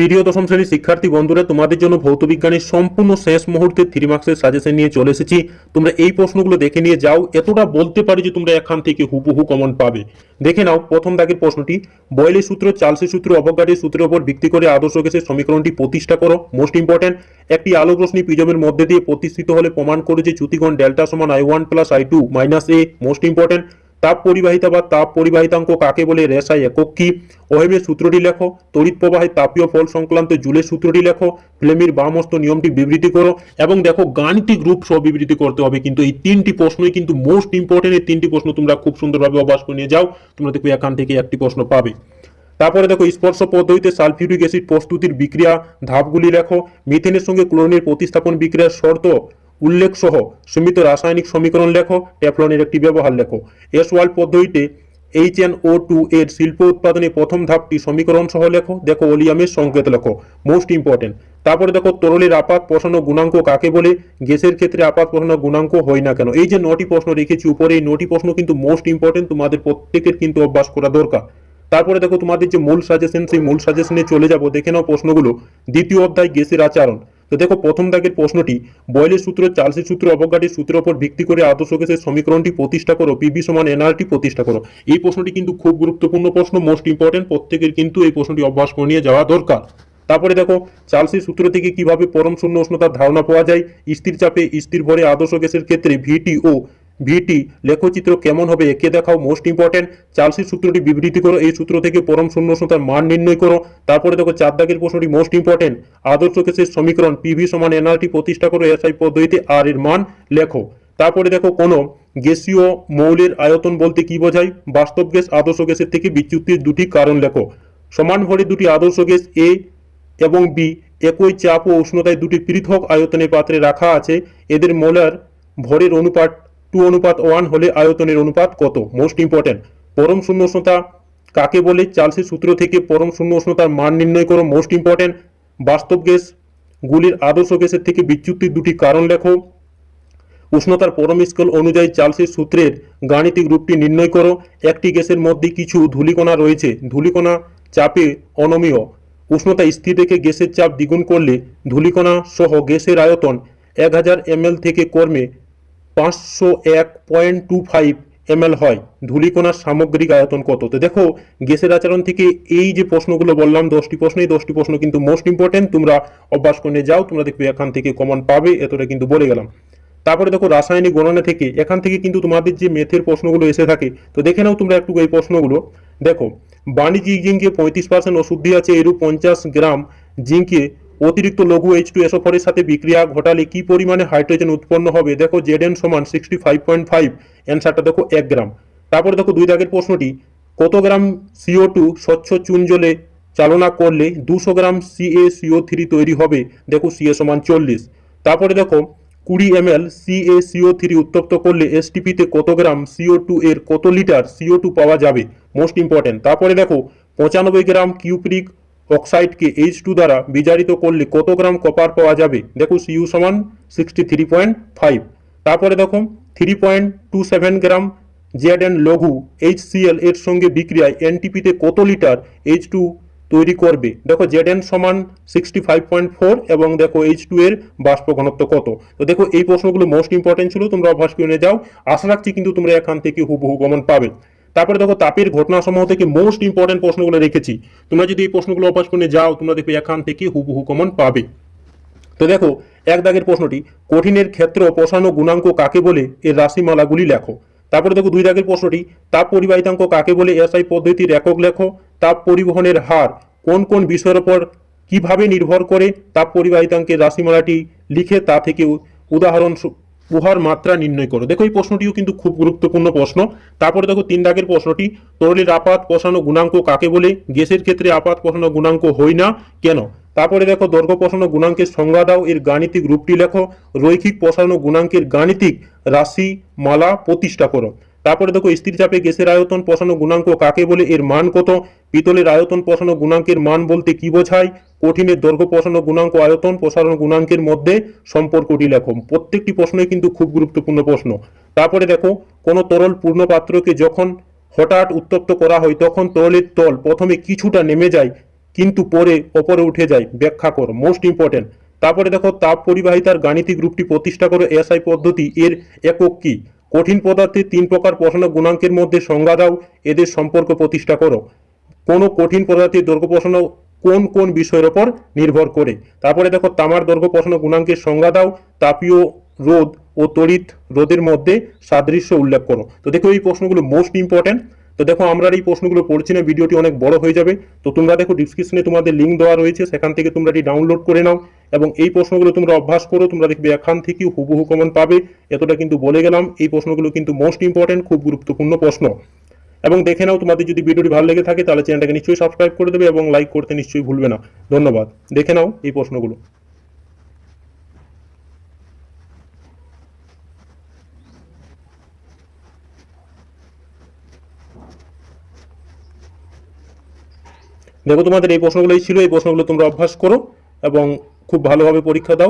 প্রিয় দশম শ্রেণির শিক্ষার্থী বন্ধুরা, তোমাদের জন্য ভৌতবিজ্ঞানের সম্পূর্ণ শেষ মুহূর্তে থ্রি মার্কসের সাজেশন নিয়ে চলে এসেছি। তোমরা এই প্রশ্নগুলো দেখে নিয়ে যাও, এতটা বলতে পারি যে তোমরা এখান থেকে হুবহু কমন পাবে। দেখে নাও, প্রথম দাগের প্রশ্নটি, বয়েলের সূত্র, চার্লসের সূত্র অবজ্ঞাটের সূত্রের উপর ভিত্তি করে আদর্শ গ্যাসের সমীকরণটি প্রতিষ্ঠা করো। মোস্ট ইম্পর্টেন্ট একটি আলোক রশ্মি প্রিজমের মধ্যে দিয়ে প্রতিষ্ঠিত হলে প্রমাণ করে যে চ্যুতিগণ ডেল্টা সমান I one plus I two minus a most important তাপ পরিবাহিতা বা তাপ পরিবাহিতাঙ্ক কাকে বলে রেসাই একক কি? ওহেমের সূত্রটি লেখো। তড়িৎ প্রবাহে তাপীয় ফল সংক্রান্ত জুলের সূত্রটি লেখো। ফ্লেমির বামস্ত নিয়মটি বিবৃতি করো। এবং দেখো, গাণিতিক রূপ সহ বিবৃতি করতে হবে। কিন্তু এই তিনটি প্রশ্নই কিন্তু মোস্ট ইম্পর্টেন্ট এই তিনটি প্রশ্ন তোমরা খুব সুন্দরভাবে অভ্যাস করে নিয়ে যাও। তোমরা দেখবে এখান থেকে একটি প্রশ্ন পাবে। তারপরে দেখো, স্পর্শ পদ্ধতিতে সালফিউরিক অ্যাসিড প্রস্তুতির বিক্রিয়া ধাপগুলি লেখো। মিথেনের সঙ্গে ক্লোরিনের প্রতিস্থাপন বিক্রিয়ার শর্ত উল্লেখ সহ সীমিত রাসায়নিক সমীকরণ লেখো ট্যাফলনের একটি ব্যবহার লেখো। এস ওয়ার্ল্ড পদ্ধতিতে এইচ এন ও টু এর শিল্প উৎপাদনে প্রথম ধাপটি সমীকরণ সহ লেখো, দেখো ওলিয়ামের সংকেত লেখো মোস্ট ইম্পর্টেন্ট তারপরে দেখো তরলের আপাত পোষানো গুণাঙ্ক কাকে বলে? গ্যাসের ক্ষেত্রে আপাত পোষানো গুণাঙ্ক হয় না কেন? এই যে নটি প্রশ্ন রেখেছি, উপরে এই নটি প্রশ্ন কিন্তু মোস্ট ইম্পর্টেন্ট তোমাদের প্রত্যেকের কিন্তু অভ্যাস করা দরকার। তারপরে দেখো তোমাদের যে মূল সাজেশন সেই মূল সাজেশনে চলে যাব, দেখে নাও প্রশ্নগুলো। দ্বিতীয় অধ্যায় গ্যাসের আচরণ। তো দেখো, প্রথম দাগের প্রশ্নটি, বয়েলের সূত্র, চার্লসের সূত্র, অবজ্ঞাটির সূত্রের উপর ভিত্তি করে আদর্শ গ্যাসের সমীকরণটি প্রতিষ্ঠা করো পিবি সমান এনআরটি প্রতিষ্ঠা করো। এই প্রশ্নটি কিন্তু খুব গুরুত্বপূর্ণ প্রশ্ন মোস্ট ইম্পর্টেন্ট প্রত্যেকের কিন্তু এই প্রশ্নটি অভ্যাস করে নিয়ে যাওয়া দরকার। তারপরে দেখো, চার্লসের সূত্র থেকে কীভাবে পরম শূন্য উষ্ণতার ধারণা পাওয়া যায়? স্থির চাপে স্থির ভরে আদর্শ গ্যাসের ক্ষেত্রে ভিটি ও ভিটি লেখচিত্র কেমন হবে একে দেখাও মোস্ট ইম্পর্টেন্ট চার্লসের সূত্রটি বিবৃতি করো, এই সূত্র থেকে পরম শূন্য উষ্ণতার মান নির্ণয় করো। তারপরে দেখো চার দাগের প্রশ্নটি মোস্ট ইম্পর্টেন্ট আদর্শ কেসের সমীকরণ পিভি সমান এনআরটি প্রতিষ্ঠা করো এসআই পদ্ধতিতে আর এর মান লেখো। তারপরে দেখো কোনো গ্যাসীয় মৌলের আয়তন বলতে কি বোঝায়? বাস্তব গ্যাস আদর্শ গ্যাসের থেকে বিচ্যুতির দুটি কারণ লেখো। সমান ভরে দুটি আদর্শ গ্যাস এ এবং বি একই চাপ ও উষ্ণতায় দুটি পৃথক আয়তনের পাত্রে রাখা আছে। এদের মোলার ভরের অনুপাত টু অনুপাত ওয়ান হলে আয়তনের অনুপাত কত? মোস্ট ইম্পর্টেন্ট পরম শূন্য উষ্ণতা কাকে বলে? চার্লসের সূত্র থেকে পরম শূন্য উষ্ণতার মান নির্ণয় করো মোস্ট ইম্পর্টেন্ট বাস্তব গ্যাস গুলির আদর্শ গ্যাসের থেকে বিচ্যুতির দুটি কারণ লেখো। উষ্ণতার পরম স্কেল অনুযায়ী চার্লসের সূত্রের গাণিতিক রূপটি নির্ণয় করো। একটি গ্যাসের মধ্যে কিছু ধূলিকণা রয়েছে। ধূলিকণা চাপে অনমীয়। উষ্ণতা স্থির রেখে গ্যাসের চাপ দ্বিগুণ করলে ধূলিকণা সহ গ্যাসের আয়তন এক হাজার এমএল থেকে কর্মে পাঁচশো এক পয়েন্ট টু ফাইভ এমএল হয়। ধূলিকণার সামগ্রিক আয়তন কত? তো দেখো, গ্যাসের আচরণ থেকে এই যে প্রশ্নগুলো বললাম, দশটি এই দশটি প্রশ্ন কিন্তু মোস্ট ইম্পর্টেন্ট তোমরা অভ্যাস করে যাও, তোমরা দেখবে এখান থেকে কমন পাবে, এতটা কিন্তু বলে গেলাম। তারপরে দেখো, রাসায়নিক গণনা থেকে, এখান থেকে কিন্তু তোমাদের যে মেথের প্রশ্নগুলো এসে থাকে, তো দেখে নাও তোমরা একটু এই প্রশ্নগুলো। দেখো, বাণিজ্যিক জিঙ্কে পঁয়ত্রিশ পার্সেন্ট ওষুধ দিয়ে আছে, এরূপ পঞ্চাশ গ্রাম জিঙ্কে অতিরিক্ত লঘু এইচ টু এসোফরের সাথে বিক্রিয়া ঘটালে কি পরিমাণে হাইড্রোজেন উৎপন্ন হবে? দেখো জেড এন সমান সিক্সটি ফাইভ পয়েন্ট ফাইভ অ্যান্সারটা দেখো এক গ্রাম। তারপরে দেখো দুই দাগের প্রশ্নটি, কত গ্রাম সিও টু স্বচ্ছ চুন জলে চালনা করলে দুশো গ্রাম সিএ সিও থ্রি তৈরি হবে? দেখো সিএ সমান চল্লিশ। তারপরে দেখো কুড়ি M L C A C O three উত্তপ্ত করলে এসটিপিতে কত গ্রাম সিও টু এর কত লিটার সিও টু পাওয়া যাবে? মোস্ট ইম্পর্টেন্ট তারপরে দেখো পঁচানব্বই গ্রাম কিউপ্রিক অক্সাইডকে এইচ টু দ্বারা বিজারিত করলে কত গ্রাম কপার পাওয়া যাবে? দেখো সিইউ সমান সিক্সটি থ্রি পয়েন্ট ফাইভ তারপরে দেখো three point two seven gram Z N লঘু এইচ সিএল এর সঙ্গে বিক্রিয়ায় এনটিপিতে কত লিটার এইচ টু তৈরি করবে? দেখো জেড এন সমান সিক্সটি ফাইভ পয়েন্ট ফোর এবং দেখো এইচ টু এর বাষ্প ঘনত্ব কত? তো দেখো এই প্রশ্নগুলো মোস্ট ইম্পর্টেন্ট ছিল, তোমরা অভ্যাস করে যাও। আশা রাখছি কিন্তু তোমরা এখান থেকে হুবহু গমন পাবে। তারপরে দেখো তাপের ঘটনা ঘটনাসমূহ থেকে মোস্ট ইম্পর্টেন্ট প্রশ্নগুলো রেখেছি। তোমরা যদি এই প্রশ্নগুলো অভ্যাস করে যাও, তোমরা দেখবে এখান থেকে হুবহু কমন পাবে। তো দেখো, এক দাগের প্রশ্নটি, কঠিনের ক্ষেত্র পোষানো গুণাঙ্ক কাকে বলে? এর রাশিমালাগুলি লেখো। তারপরে দেখো দুই দাগের প্রশ্নটি, তাপ পরিবাহিতাঙ্ক কাকে বলে? এসআই পদ্ধতির একক লেখো। তাপ পরিবহনের হার, কোন কোন বিষয়ের উপর কীভাবে নির্ভর করে তাপ পরিবাহিতাঙ্কের রাশিমালাটি লিখে তা থেকে উদাহরণ উহার মাত্রা নির্ণয় করো। দেখো এই প্রশ্নটিও কিন্তু খুব গুরুত্বপূর্ণ প্রশ্ন। তারপরে দেখো তিন দাগের প্রশ্নটি, তরলের আপাত পশানো গুণাঙ্ক কাকে বলে? গ্যাসের ক্ষেত্রে আপাত পশানো গুণাঙ্ক হয় না। কেন? তারপরে দেখো দৈর্ঘ্য পশানো গুণাঙ্কের সংজ্ঞা দাও, এর গাণিতিক রূপটি লেখো। রৈখিক পোষানো গুণাঙ্কের গাণিতিক রাশি মালা প্রতিষ্ঠা করো। তারপরে দেখো স্থির চাপে গ্যাসের আয়তন পোষানো গুণাঙ্ক কাকে বলে? এর মান কত? পিতলের আয়তন পোষানো গুণাঙ্কের মান বলতে কি বোঝায়? কঠিনের দৈর্ঘ্য পোষানো গুণাঙ্ক আয়তন প্রসারণ গুণাঙ্কের মধ্যে সম্পর্কটি লেখো। প্রত্যেকটি প্রশ্নই কিন্তু খুব গুরুত্বপূর্ণ প্রশ্ন। তারপরে দেখো, কোনো তরল পূর্ণ পাত্রকে যখন হঠাৎ উত্তপ্ত করা হয়, তখন তরলের তল প্রথমে কিছুটা নেমে যায়, কিন্তু পরে ওপরে উঠে যায়। ব্যাখ্যা করো মোস্ট ইম্পর্টেন্ট তারপরে দেখো তাপ পরিবাহিতার গাণিতিক রূপটি প্রতিষ্ঠা করো এসআই পদ্ধতি এর একক কি? কঠিন পদার্থের তিন প্রকার প্রশ্ন গুণাঙ্কের মধ্যে সংজ্ঞা দাও, এদের সম্পর্ক প্রতিষ্ঠা করো। কোনো কঠিন পদার্থের দৈর্ঘ্য প্রশ্ন কোন কোন বিষয়ের ওপর নির্ভর করে? তারপরে দেখো, তামার দৈর্ঘ্য প্রশ্ন গুণাঙ্কের সংজ্ঞা দাও, তাপীয় রোধ ও তড়িৎ রোদের মধ্যে সাদৃশ্য উল্লেখ করো। তো দেখো, এই প্রশ্নগুলো মোস্ট ইম্পর্টেন্ট তো দেখো, আমরা এই প্রশ্নগুলো পড়ছি না, ভিডিওটি অনেক বড় হয়ে যাবে। তো তোমরা দেখো ডিসক্রিপশনে তোমাদের লিঙ্ক দেওয়া রয়েছে, সেখান থেকে তোমরা এটি ডাউনলোড করে নাও। এবং এই প্রশ্নগুলো তোমরা অভ্যাস করো, তোমরা দেখবে এখান থেকেও হুবহু কমন পাবে। এতটা কিন্তু বলে গেলাম। এই প্রশ্নগুলো কিন্তু মোস্ট ইম্পর্টেন্ট খুব গুরুত্বপূর্ণ প্রশ্ন। এবং দেখে নাও, তোমাদের যদি ভিডিওটি ভালো লেগে থাকে, তাহলে চ্যানেলটাকে নিশ্চয়ই সাবস্ক্রাইব করে দেবে এবং লাইক করতে নিশ্চয়ই ভুলবে না। ধন্যবাদ। দেখে নাও এই প্রশ্নগুলো। দেখো তোমাদের এই প্রশ্নগুলোই ছিল, এই প্রশ্নগুলো তোমরা অভ্যাস করো এবং খুব ভালোভাবে পরীক্ষা দাও।